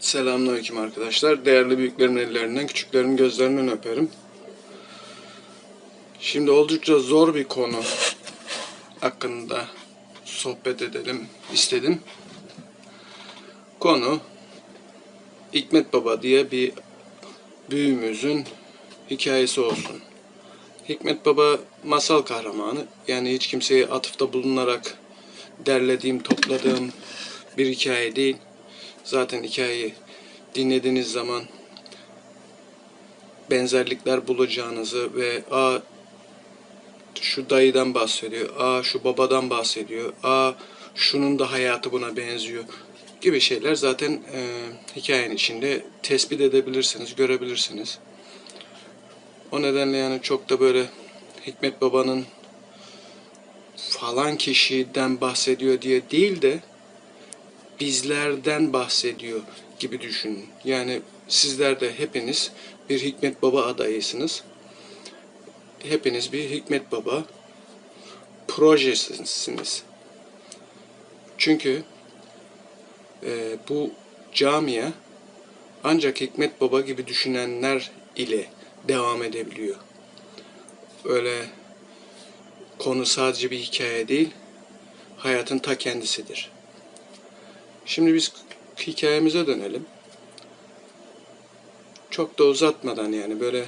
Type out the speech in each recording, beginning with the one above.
Selamünaleyküm arkadaşlar. Değerli büyüklerimin ellerinden, küçüklerimin gözlerinden öperim. Şimdi oldukça zor bir konu hakkında sohbet edelim istedim. Konu Hikmet Baba diye bir büyüğümüzün hikayesi olsun. Hikmet Baba masal kahramanı. Yani hiç kimseye atıfta bulunarak derlediğim, topladığım bir hikaye değil. Zaten hikayeyi dinlediğiniz zaman benzerlikler bulacağınızı ve a şu dayıdan bahsediyor, a şu babadan bahsediyor, a şunun da hayatı buna benziyor gibi şeyler zaten e, hikayenin içinde tespit edebilirsiniz, görebilirsiniz. O nedenle yani çok da böyle Hikmet Baba'nın falan kişiden bahsediyor diye değil de bizlerden bahsediyor gibi düşünün. Yani sizler de hepiniz bir Hikmet Baba adayısınız. Hepiniz bir Hikmet Baba projesisiniz. Çünkü e, bu camiye ancak Hikmet Baba gibi düşünenler ile devam edebiliyor. Öyle konu sadece bir hikaye değil, hayatın ta kendisidir. Şimdi biz hikayemize dönelim. Çok da uzatmadan yani böyle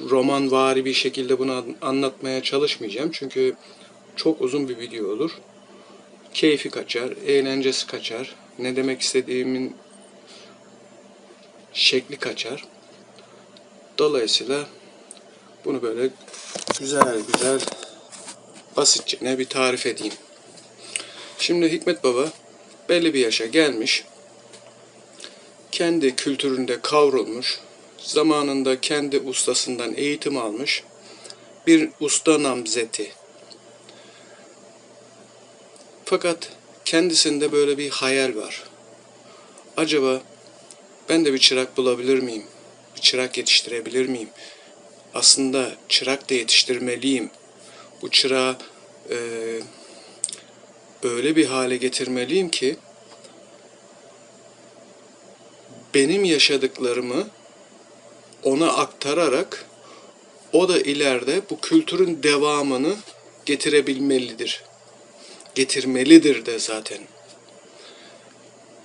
romanvari bir şekilde bunu an- anlatmaya çalışmayacağım. Çünkü çok uzun bir video olur. Keyfi kaçar, eğlencesi kaçar. Ne demek istediğimin şekli kaçar. Dolayısıyla bunu böyle güzel güzel basitçe ne bir tarif edeyim. Şimdi Hikmet Baba belli bir yaşa gelmiş, kendi kültüründe kavrulmuş, zamanında kendi ustasından eğitim almış bir usta namzeti. Fakat kendisinde böyle bir hayal var. Acaba ben de bir çırak bulabilir miyim? Bir çırak yetiştirebilir miyim? Aslında çırak da yetiştirmeliyim. Bu çırağı eee öyle bir hale getirmeliyim ki benim yaşadıklarımı ona aktararak o da ileride bu kültürün devamını getirebilmelidir. Getirmelidir de zaten.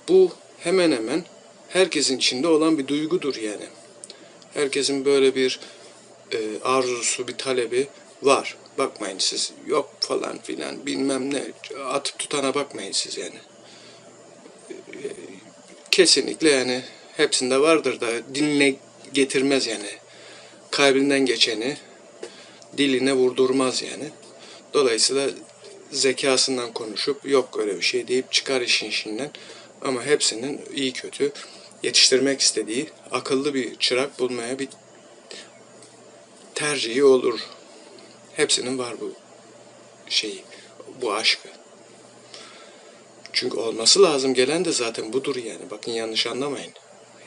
Bu hemen hemen herkesin içinde olan bir duygudur yani. Herkesin böyle bir e, arzusu, bir talebi var. Bakmayın siz yok falan filan bilmem ne atıp tutana bakmayın siz yani. Kesinlikle yani hepsinde vardır da diline getirmez yani. Kalbinden geçeni diline vurdurmaz yani. Dolayısıyla zekasından konuşup yok öyle bir şey deyip çıkar işin işinden. Ama hepsinin iyi kötü yetiştirmek istediği akıllı bir çırak bulmaya bir tercihi olur. Hepsinin var bu şeyi, bu aşkı. Çünkü olması lazım gelen de zaten budur yani. Bakın yanlış anlamayın.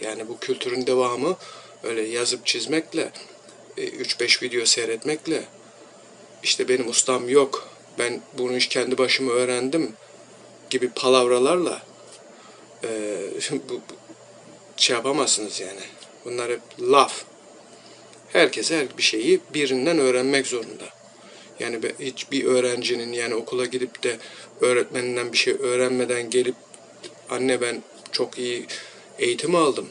Yani bu kültürün devamı öyle yazıp çizmekle, 3-5 video seyretmekle, işte benim ustam yok, ben bunu iş kendi başıma öğrendim gibi palavralarla e, bu, bu- şey yapamazsınız yani. Bunlar hep laf. Herkes her bir şeyi birinden öğrenmek zorunda. Yani hiçbir öğrencinin yani okula gidip de öğretmeninden bir şey öğrenmeden gelip anne ben çok iyi eğitim aldım.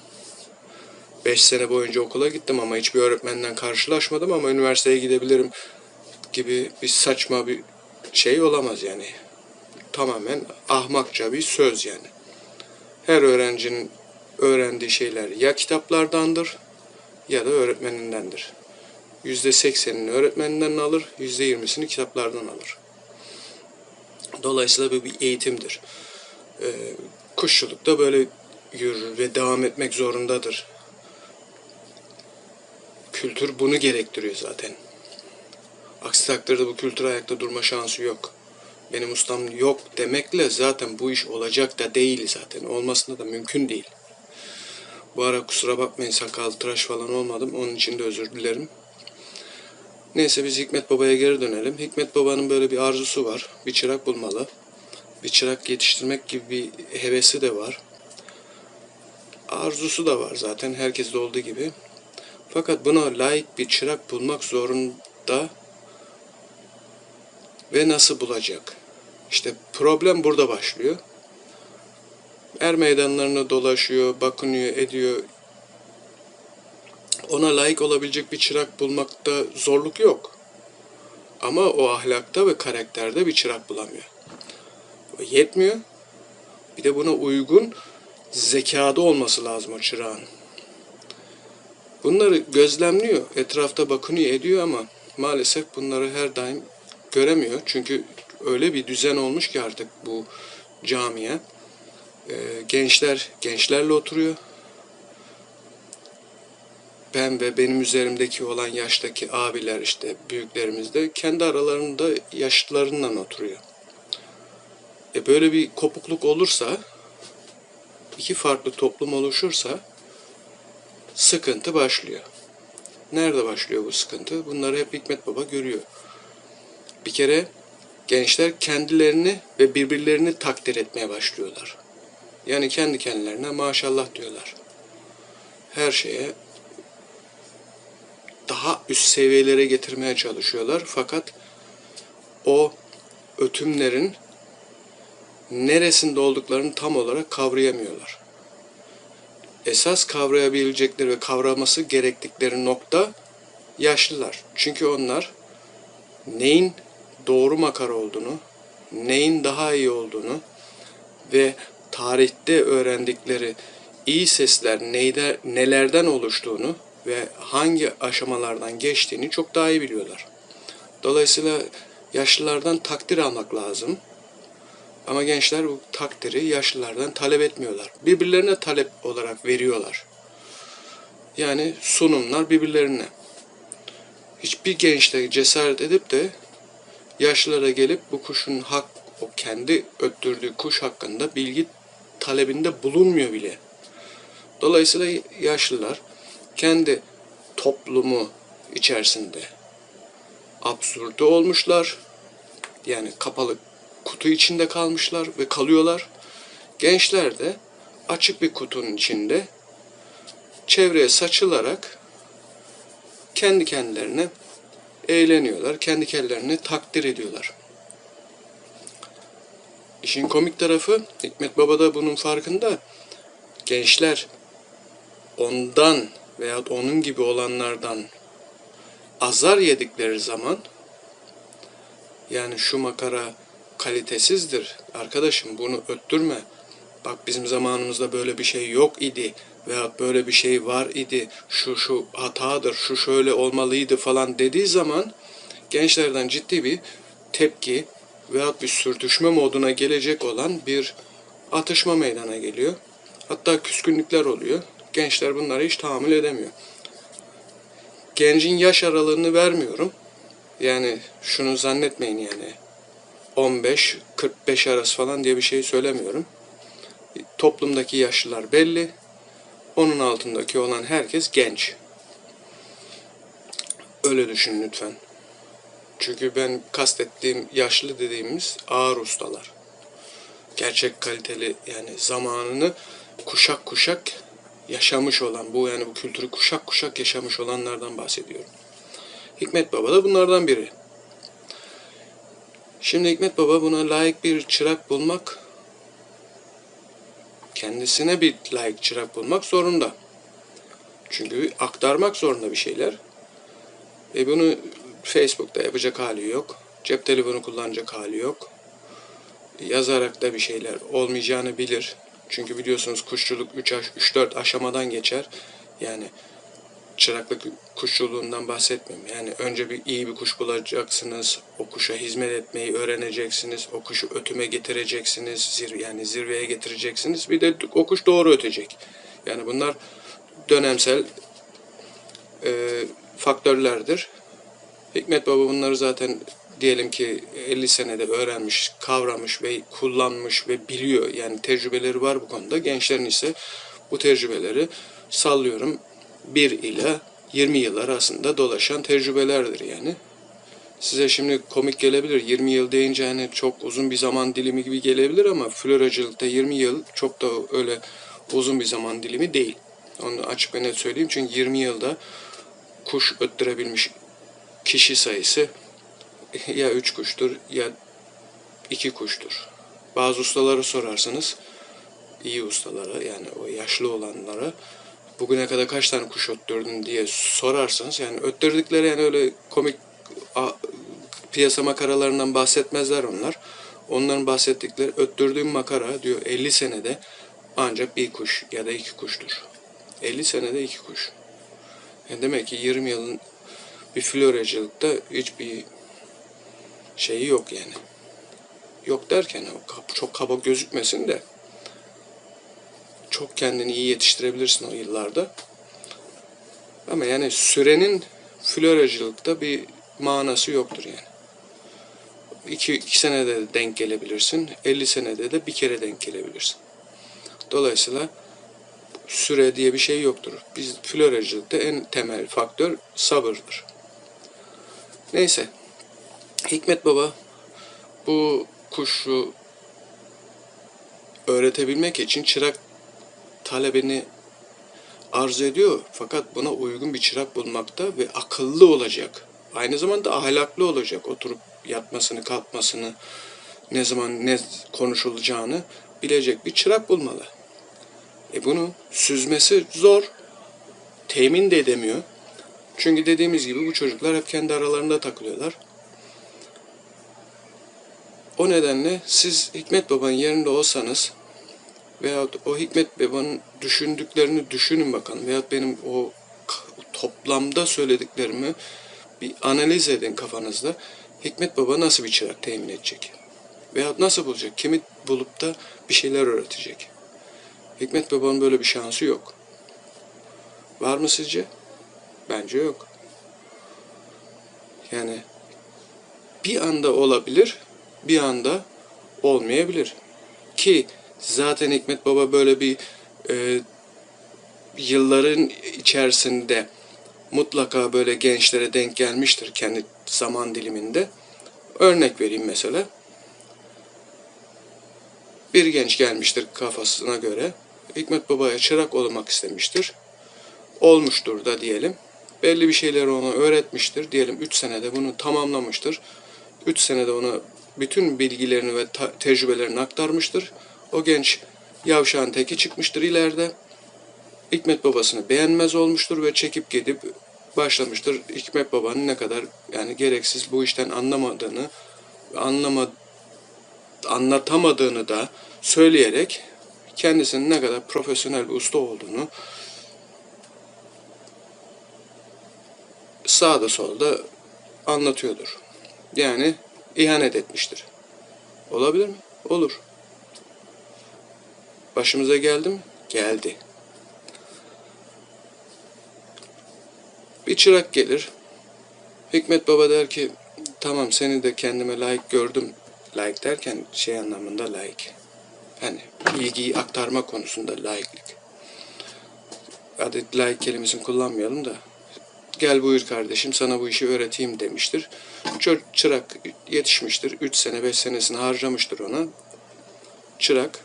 5 sene boyunca okula gittim ama hiçbir öğretmenden karşılaşmadım ama üniversiteye gidebilirim gibi bir saçma bir şey olamaz yani. Tamamen ahmakça bir söz yani. Her öğrencinin öğrendiği şeyler ya kitaplardandır ya da öğretmenindendir. Yüzde seksenini öğretmeninden alır, yüzde yirmisini kitaplardan alır. Dolayısıyla bu bir eğitimdir. Ee, kuşçuluk da böyle yürür ve devam etmek zorundadır. Kültür bunu gerektiriyor zaten. Aksi takdirde bu kültür ayakta durma şansı yok. Benim ustam yok demekle zaten bu iş olacak da değil zaten. Olmasına da mümkün değil. Bu ara kusura bakmayın sakal tıraş falan olmadım. Onun için de özür dilerim. Neyse biz Hikmet Baba'ya geri dönelim. Hikmet Baba'nın böyle bir arzusu var. Bir çırak bulmalı. Bir çırak yetiştirmek gibi bir hevesi de var. arzusu da var zaten herkeste olduğu gibi. Fakat buna layık bir çırak bulmak zorunda ve nasıl bulacak? İşte problem burada başlıyor. Er meydanlarını dolaşıyor, bakınıyor, ediyor. Ona layık olabilecek bir çırak bulmakta zorluk yok. Ama o ahlakta ve karakterde bir çırak bulamıyor. O yetmiyor. Bir de buna uygun zekada olması lazım o çırağın. Bunları gözlemliyor, etrafta bakınıyor, ediyor ama maalesef bunları her daim göremiyor. Çünkü öyle bir düzen olmuş ki artık bu camiye. Ee, gençler gençlerle oturuyor. Ben ve benim üzerimdeki olan yaştaki abiler işte büyüklerimiz de kendi aralarında yaşlılarından oturuyor. E böyle bir kopukluk olursa, iki farklı toplum oluşursa sıkıntı başlıyor. Nerede başlıyor bu sıkıntı? Bunları hep Hikmet Baba görüyor. Bir kere gençler kendilerini ve birbirlerini takdir etmeye başlıyorlar. Yani kendi kendilerine maşallah diyorlar. Her şeye daha üst seviyelere getirmeye çalışıyorlar. Fakat o ötümlerin neresinde olduklarını tam olarak kavrayamıyorlar. Esas kavrayabilecekleri ve kavraması gerektikleri nokta yaşlılar. Çünkü onlar neyin doğru makara olduğunu, neyin daha iyi olduğunu ve tarihte öğrendikleri iyi sesler neyde, nelerden oluştuğunu ve hangi aşamalardan geçtiğini çok daha iyi biliyorlar. Dolayısıyla yaşlılardan takdir almak lazım. Ama gençler bu takdiri yaşlılardan talep etmiyorlar. Birbirlerine talep olarak veriyorlar. Yani sunumlar birbirlerine. Hiçbir genç de cesaret edip de yaşlılara gelip bu kuşun hak, o kendi öttürdüğü kuş hakkında bilgi talebinde bulunmuyor bile. Dolayısıyla yaşlılar kendi toplumu içerisinde absürde olmuşlar. Yani kapalı kutu içinde kalmışlar ve kalıyorlar. Gençler de açık bir kutunun içinde çevreye saçılarak kendi kendilerine eğleniyorlar. Kendi kendilerini takdir ediyorlar. İşin komik tarafı Hikmet Baba da bunun farkında. Gençler ondan veya onun gibi olanlardan azar yedikleri zaman yani şu makara kalitesizdir. Arkadaşım bunu öttürme. Bak bizim zamanımızda böyle bir şey yok idi veya böyle bir şey var idi. Şu şu hatadır, şu şöyle olmalıydı falan dediği zaman gençlerden ciddi bir tepki veya bir sürtüşme moduna gelecek olan bir atışma meydana geliyor. Hatta küskünlükler oluyor. Gençler bunları hiç tahammül edemiyor. Gencin yaş aralığını vermiyorum. Yani şunu zannetmeyin yani 15-45 arası falan diye bir şey söylemiyorum. Toplumdaki yaşlılar belli. Onun altındaki olan herkes genç. Öyle düşünün lütfen. Çünkü ben kastettiğim yaşlı dediğimiz ağır ustalar. Gerçek kaliteli yani zamanını kuşak kuşak yaşamış olan bu yani bu kültürü kuşak kuşak yaşamış olanlardan bahsediyorum. Hikmet Baba da bunlardan biri. Şimdi Hikmet Baba buna layık bir çırak bulmak, kendisine bir layık çırak bulmak zorunda. Çünkü aktarmak zorunda bir şeyler. Ve bunu Facebook'ta yapacak hali yok. Cep telefonu kullanacak hali yok. Yazarak da bir şeyler olmayacağını bilir. Çünkü biliyorsunuz kuşçuluk 3-4 aşamadan geçer. Yani çıraklık kuşçuluğundan bahsetmiyorum. Yani önce bir iyi bir kuş bulacaksınız. O kuşa hizmet etmeyi öğreneceksiniz. O kuşu ötüme getireceksiniz. Zir, yani zirveye getireceksiniz. Bir de o kuş doğru ötecek. Yani bunlar dönemsel e, faktörlerdir. Hikmet Baba bunları zaten diyelim ki 50 senede öğrenmiş, kavramış ve kullanmış ve biliyor. Yani tecrübeleri var bu konuda. Gençlerin ise bu tecrübeleri sallıyorum 1 ile 20 yıl arasında dolaşan tecrübelerdir yani. Size şimdi komik gelebilir. 20 yıl deyince hani çok uzun bir zaman dilimi gibi gelebilir ama floracılıkta 20 yıl çok da öyle uzun bir zaman dilimi değil. Onu açık ve net söyleyeyim çünkü 20 yılda kuş öttürebilmiş kişi sayısı ya 3 kuştur ya 2 kuştur. Bazı ustalara sorarsanız iyi ustalara yani o yaşlı olanlara bugüne kadar kaç tane kuş öttürdün diye sorarsanız yani öttürdükleri yani öyle komik a- piyasa makaralarından bahsetmezler onlar. Onların bahsettikleri öttürdüğüm makara diyor 50 senede ancak bir kuş ya da iki kuştur. 50 senede iki kuş. Yani demek ki 20 yılın bir floracılıkta hiçbir şeyi yok yani. Yok derken çok kaba gözükmesin de çok kendini iyi yetiştirebilirsin o yıllarda. Ama yani sürenin floracılıkta bir manası yoktur yani. İki, iki senede de denk gelebilirsin. 50 senede de bir kere denk gelebilirsin. Dolayısıyla süre diye bir şey yoktur. Biz floracılıkta en temel faktör sabırdır. Neyse. Hikmet Baba bu kuşu öğretebilmek için çırak talebini arz ediyor. Fakat buna uygun bir çırak bulmakta ve akıllı olacak. Aynı zamanda ahlaklı olacak. Oturup yatmasını, kalkmasını, ne zaman ne konuşulacağını bilecek bir çırak bulmalı. E bunu süzmesi zor. Temin de edemiyor. Çünkü dediğimiz gibi bu çocuklar hep kendi aralarında takılıyorlar. O nedenle siz Hikmet Baba'nın yerinde olsanız veyahut o Hikmet Baba'nın düşündüklerini düşünün bakalım veyahut benim o toplamda söylediklerimi bir analiz edin kafanızda. Hikmet Baba nasıl bir çırak temin edecek? Veyahut nasıl bulacak? Kimi bulup da bir şeyler öğretecek? Hikmet Baba'nın böyle bir şansı yok. Var mı sizce? Bence yok. Yani bir anda olabilir, bir anda olmayabilir. Ki zaten Hikmet Baba böyle bir e, yılların içerisinde mutlaka böyle gençlere denk gelmiştir kendi zaman diliminde. Örnek vereyim mesela. Bir genç gelmiştir kafasına göre. Hikmet Baba'ya çırak olmak istemiştir. Olmuştur da diyelim. Belli bir şeyleri ona öğretmiştir. Diyelim 3 senede bunu tamamlamıştır. 3 senede ona bütün bilgilerini ve tecrübelerini aktarmıştır. O genç yavşağın teki çıkmıştır ileride. Hikmet babasını beğenmez olmuştur ve çekip gidip başlamıştır. Hikmet babanın ne kadar yani gereksiz bu işten anlamadığını, anlama, anlatamadığını da söyleyerek kendisinin ne kadar profesyonel bir usta olduğunu sağda solda anlatıyordur. Yani ihanet etmiştir. Olabilir mi? Olur. Başımıza geldi mi? Geldi. Bir çırak gelir. Hikmet Baba der ki tamam seni de kendime layık gördüm. Layık derken şey anlamında layık. Hani bilgiyi aktarma konusunda layıklık. Hadi layık kelimesini kullanmayalım da. Gel buyur kardeşim sana bu işi öğreteyim demiştir. Çö- Çırak yetişmiştir. 3 sene 5 senesini harcamıştır ona. Çırak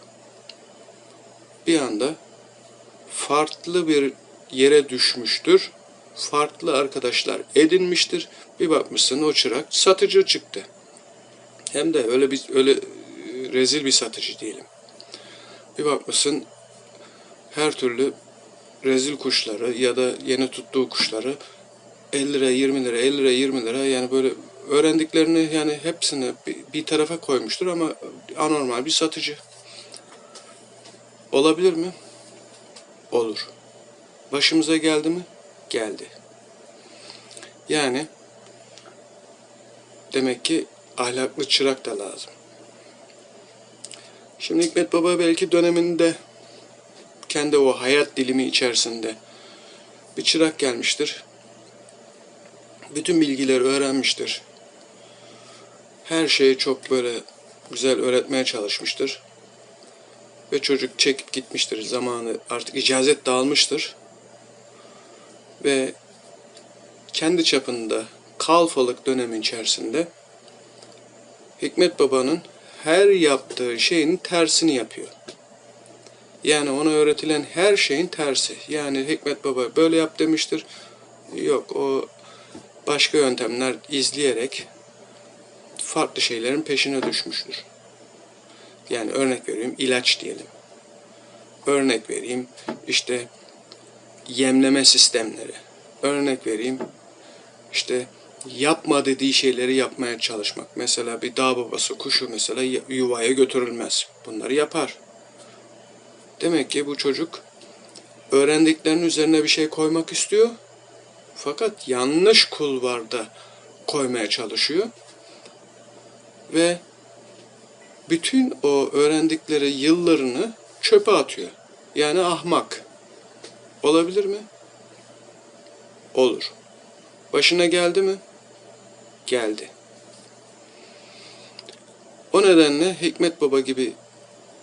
bir anda farklı bir yere düşmüştür. Farklı arkadaşlar edinmiştir. Bir bakmışsın o çırak satıcı çıktı. Hem de öyle bir öyle e, rezil bir satıcı diyelim. Bir bakmışsın her türlü rezil kuşları ya da yeni tuttuğu kuşları 50 lira 20 lira 50 lira 20 lira yani böyle öğrendiklerini yani hepsini bir, tarafa koymuştur ama anormal bir satıcı. Olabilir mi? Olur. Başımıza geldi mi? Geldi. Yani demek ki ahlaklı çırak da lazım. Şimdi Hikmet Baba belki döneminde kendi o hayat dilimi içerisinde bir çırak gelmiştir. Bütün bilgileri öğrenmiştir. Her şeyi çok böyle güzel öğretmeye çalışmıştır. Ve çocuk çekip gitmiştir. Zamanı artık icazet dağılmıştır. Ve kendi çapında kalfalık dönemi içerisinde Hikmet Baba'nın her yaptığı şeyin tersini yapıyor. Yani ona öğretilen her şeyin tersi. Yani Hikmet Baba böyle yap demiştir. Yok o başka yöntemler izleyerek farklı şeylerin peşine düşmüştür. Yani örnek vereyim ilaç diyelim. Örnek vereyim işte yemleme sistemleri. Örnek vereyim işte yapma dediği şeyleri yapmaya çalışmak. Mesela bir dağ babası kuşu mesela yuvaya götürülmez. Bunları yapar. Demek ki bu çocuk öğrendiklerinin üzerine bir şey koymak istiyor. Fakat yanlış kulvarda koymaya çalışıyor. Ve bütün o öğrendikleri yıllarını çöpe atıyor. Yani ahmak. Olabilir mi? Olur. Başına geldi mi? Geldi. O nedenle Hikmet Baba gibi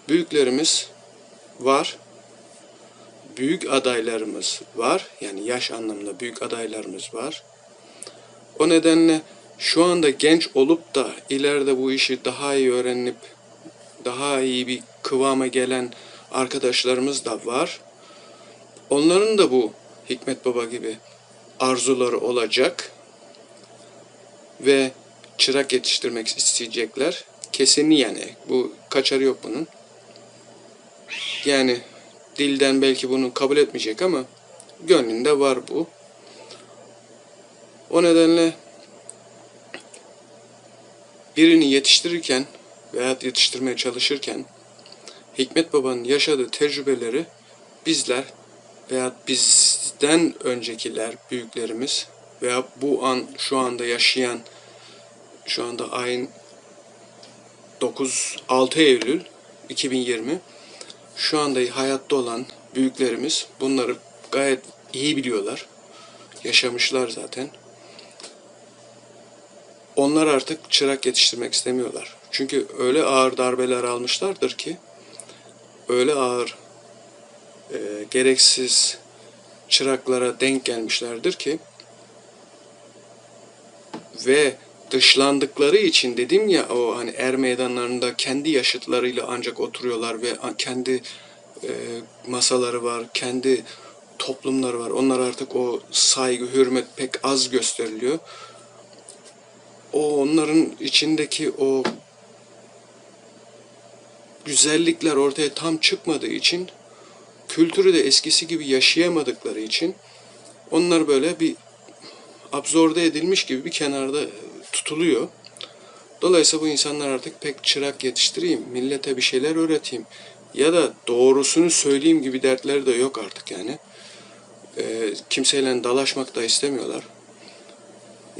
büyüklerimiz var. Büyük adaylarımız var. Yani yaş anlamında büyük adaylarımız var. O nedenle şu anda genç olup da ileride bu işi daha iyi öğrenip daha iyi bir kıvama gelen arkadaşlarımız da var. Onların da bu Hikmet Baba gibi arzuları olacak ve çırak yetiştirmek isteyecekler. Kesinli yani. Bu kaçarı yok bunun. Yani dilden belki bunu kabul etmeyecek ama gönlünde var bu. O nedenle birini yetiştirirken veya yetiştirmeye çalışırken Hikmet Baba'nın yaşadığı tecrübeleri bizler veya bizden öncekiler, büyüklerimiz veya bu an şu anda yaşayan şu anda ayın 9 6 Eylül 2020 şu anda hayatta olan büyüklerimiz bunları gayet iyi biliyorlar. Yaşamışlar zaten. Onlar artık çırak yetiştirmek istemiyorlar. Çünkü öyle ağır darbeler almışlardır ki öyle ağır e, gereksiz çıraklara denk gelmişlerdir ki ve dışlandıkları için dedim ya o hani er meydanlarında kendi yaşıtlarıyla ancak oturuyorlar ve kendi e, masaları var, kendi toplumları var. Onlar artık o saygı, hürmet pek az gösteriliyor. O onların içindeki o güzellikler ortaya tam çıkmadığı için kültürü de eskisi gibi yaşayamadıkları için onlar böyle bir absorbe edilmiş gibi bir kenarda tutuluyor. Dolayısıyla bu insanlar artık pek çırak yetiştireyim, millete bir şeyler öğreteyim ya da doğrusunu söyleyeyim gibi dertleri de yok artık yani. Ee, kimseyle dalaşmak da istemiyorlar.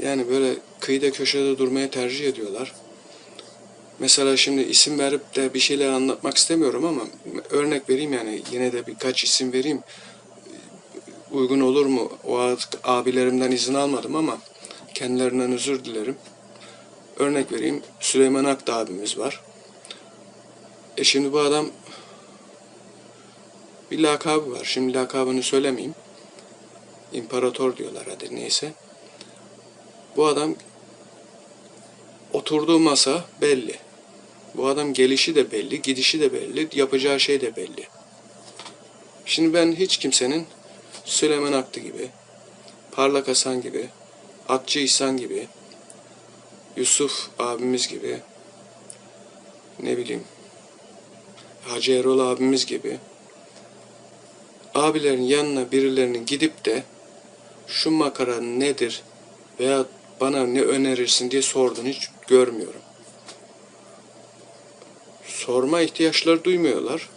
Yani böyle kıyıda köşede durmaya tercih ediyorlar. Mesela şimdi isim verip de bir şeyler anlatmak istemiyorum ama örnek vereyim yani yine de birkaç isim vereyim. Uygun olur mu? O artık abilerimden izin almadım ama kendilerinden özür dilerim. Örnek vereyim. Süleyman Akdağ abimiz var. E şimdi bu adam bir lakabı var. Şimdi lakabını söylemeyeyim. İmparator diyorlar hadi neyse. Bu adam oturduğu masa belli. Bu adam gelişi de belli, gidişi de belli, yapacağı şey de belli. Şimdi ben hiç kimsenin Süleyman Aklı gibi, Parlak Hasan gibi, Akçı İhsan gibi, Yusuf abimiz gibi, ne bileyim, Hacı Erol abimiz gibi, abilerin yanına birilerinin gidip de şu makara nedir veya bana ne önerirsin diye sorduğunu hiç görmüyorum. Sorma ihtiyaçları duymuyorlar.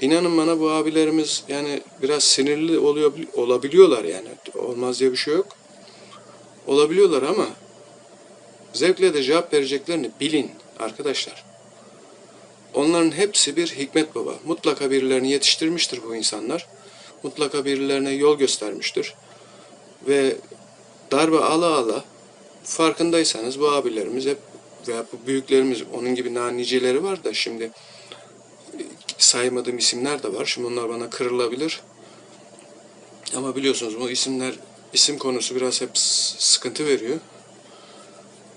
İnanın bana bu abilerimiz yani biraz sinirli oluyor olabiliyorlar yani. Olmaz diye bir şey yok. Olabiliyorlar ama zevkle de cevap vereceklerini bilin arkadaşlar. Onların hepsi bir hikmet baba. Mutlaka birilerini yetiştirmiştir bu insanlar. Mutlaka birilerine yol göstermiştir. Ve darbe ala ala farkındaysanız bu abilerimiz hep veya bu büyüklerimiz onun gibi nanicileri var da şimdi e, saymadığım isimler de var. Şimdi onlar bana kırılabilir. Ama biliyorsunuz bu isimler isim konusu biraz hep sıkıntı veriyor.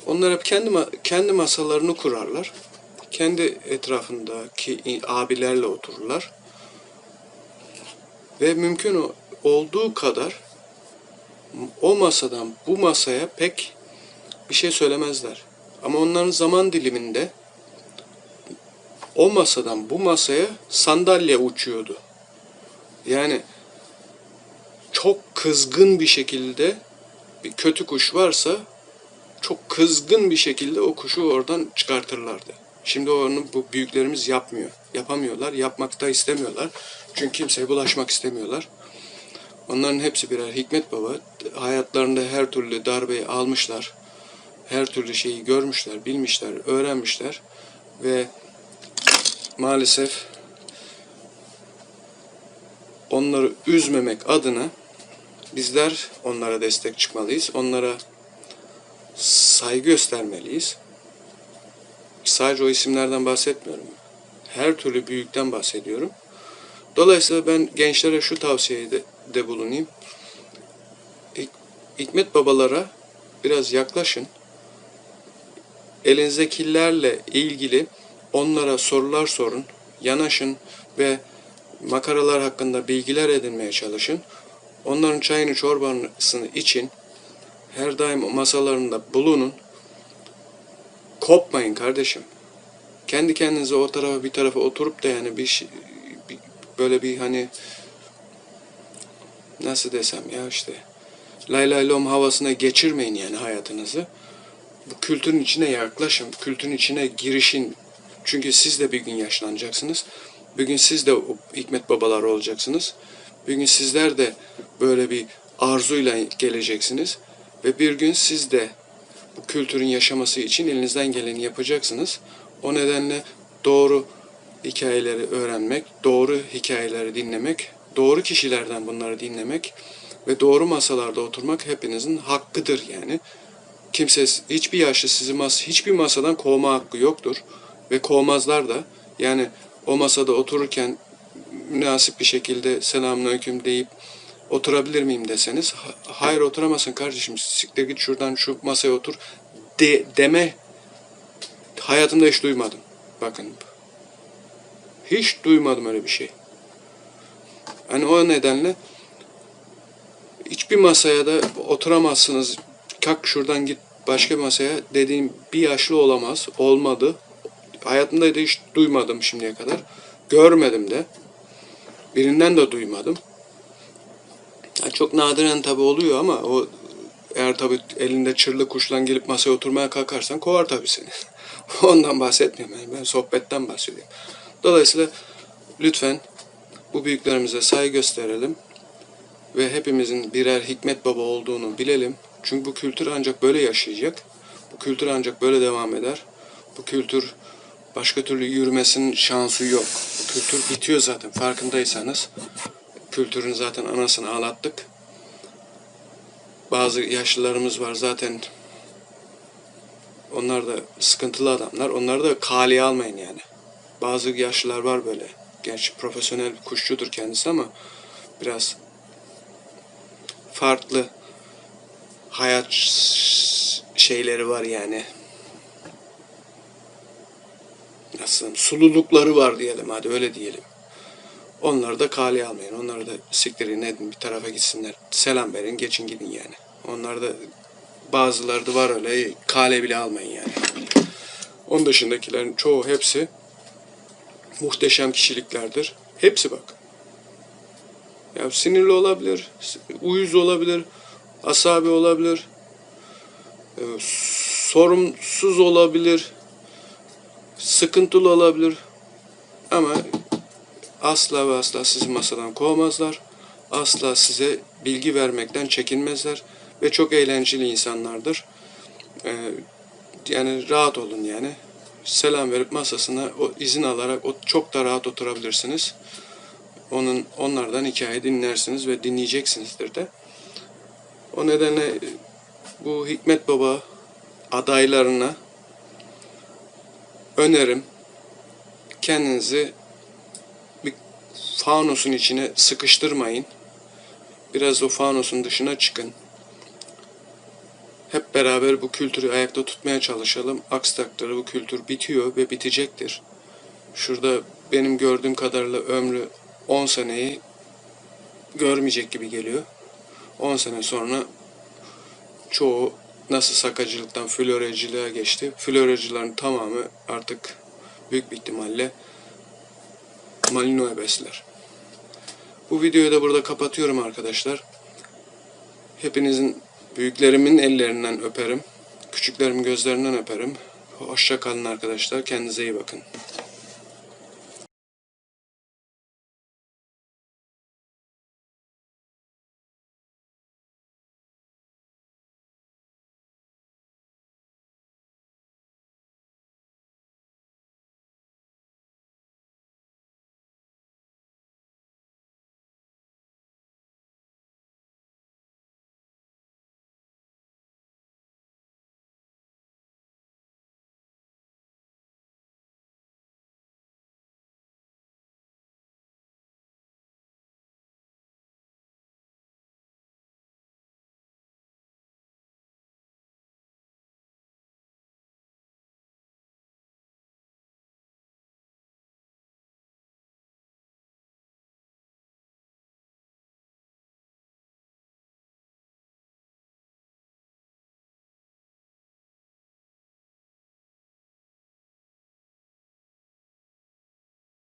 Onlar hep kendi kendi masalarını kurarlar. Kendi etrafındaki abilerle otururlar. Ve mümkün olduğu kadar o masadan bu masaya pek bir şey söylemezler. Ama onların zaman diliminde o masadan bu masaya sandalye uçuyordu. Yani çok kızgın bir şekilde bir kötü kuş varsa çok kızgın bir şekilde o kuşu oradan çıkartırlardı. Şimdi onu bu büyüklerimiz yapmıyor. Yapamıyorlar, yapmakta istemiyorlar. Çünkü kimseye bulaşmak istemiyorlar. Onların hepsi birer hikmet baba. Hayatlarında her türlü darbeyi almışlar. Her türlü şeyi görmüşler, bilmişler, öğrenmişler. Ve maalesef onları üzmemek adına bizler onlara destek çıkmalıyız. Onlara saygı göstermeliyiz. Sadece o isimlerden bahsetmiyorum. Her türlü büyükten bahsediyorum. Dolayısıyla ben gençlere şu tavsiyede de bulunayım. Hik- Hikmet babalara biraz yaklaşın. Elinizdekilerle ilgili onlara sorular sorun, yanaşın ve makaralar hakkında bilgiler edinmeye çalışın. Onların çayını çorbasını için. Her daim masalarında bulunun. Kopmayın kardeşim. Kendi kendinize o tarafa bir tarafa oturup da yani bir, şey- bir- böyle bir hani nasıl desem ya işte lay lay lom havasına geçirmeyin yani hayatınızı. Bu kültürün içine yaklaşın, kültürün içine girişin. Çünkü siz de bir gün yaşlanacaksınız. Bir gün siz de hikmet babalar olacaksınız. Bir gün sizler de böyle bir arzuyla geleceksiniz. Ve bir gün siz de bu kültürün yaşaması için elinizden geleni yapacaksınız. O nedenle doğru hikayeleri öğrenmek, doğru hikayeleri dinlemek, doğru kişilerden bunları dinlemek ve doğru masalarda oturmak hepinizin hakkıdır yani. Kimse hiçbir yaşlı sizi mas hiçbir masadan kovma hakkı yoktur ve kovmazlar da. Yani o masada otururken münasip bir şekilde selamünaleyküm deyip oturabilir miyim deseniz "Ha- hayır oturamazsın kardeşim siktir git şuradan şu masaya otur de, deme hayatımda hiç duymadım. Bakın hiç duymadım öyle bir şey. Hani o nedenle hiçbir masaya da oturamazsınız. Kalk şuradan git başka bir masaya dediğim bir yaşlı olamaz. Olmadı. Hayatımda da hiç duymadım şimdiye kadar. Görmedim de. Birinden de duymadım. Ya çok nadiren tabi oluyor ama o eğer tabi elinde çırlı kuşla gelip masaya oturmaya kalkarsan kovar tabi seni. Ondan bahsetmiyorum yani ben sohbetten bahsediyorum. Dolayısıyla lütfen bu büyüklerimize saygı gösterelim ve hepimizin birer hikmet baba olduğunu bilelim. Çünkü bu kültür ancak böyle yaşayacak. Bu kültür ancak böyle devam eder. Bu kültür başka türlü yürümesinin şansı yok. Bu kültür bitiyor zaten farkındaysanız. Kültürün zaten anasını ağlattık. Bazı yaşlılarımız var zaten onlar da sıkıntılı adamlar. Onları da kaliye almayın yani. Bazı yaşlılar var böyle. Gerçi profesyonel kuşçudur kendisi ama biraz farklı hayat şeyleri var yani. Nasıl sululukları var diyelim hadi öyle diyelim. Onları da kale almayın. Onları da siktirin edin bir tarafa gitsinler. Selam verin geçin gidin yani. Onlar da bazıları da var öyle kale bile almayın yani. Onun dışındakilerin çoğu hepsi muhteşem kişiliklerdir. Hepsi bak. Ya sinirli olabilir, uyuz olabilir, asabi olabilir, e, sorumsuz olabilir, sıkıntılı olabilir. Ama asla ve asla sizi masadan kovmazlar. Asla size bilgi vermekten çekinmezler ve çok eğlenceli insanlardır. E, yani rahat olun yani. Selam verip masasına o izin alarak o çok da rahat oturabilirsiniz. Onun onlardan hikaye dinlersiniz ve dinleyeceksinizdir de. O nedenle bu Hikmet Baba adaylarına önerim kendinizi fanusun içine sıkıştırmayın. Biraz o fanusun dışına çıkın. Hep beraber bu kültürü ayakta tutmaya çalışalım. Aksi takdirde bu kültür bitiyor ve bitecektir. Şurada benim gördüğüm kadarıyla ömrü 10 seneyi görmeyecek gibi geliyor. 10 sene sonra çoğu nasıl sakacılıktan floracılığa geçti. Floracıların tamamı artık büyük bir ihtimalle Malinois besler. Bu videoyu da burada kapatıyorum arkadaşlar. Hepinizin büyüklerimin ellerinden öperim. Küçüklerimin gözlerinden öperim. Hoşça kalın arkadaşlar. Kendinize iyi bakın.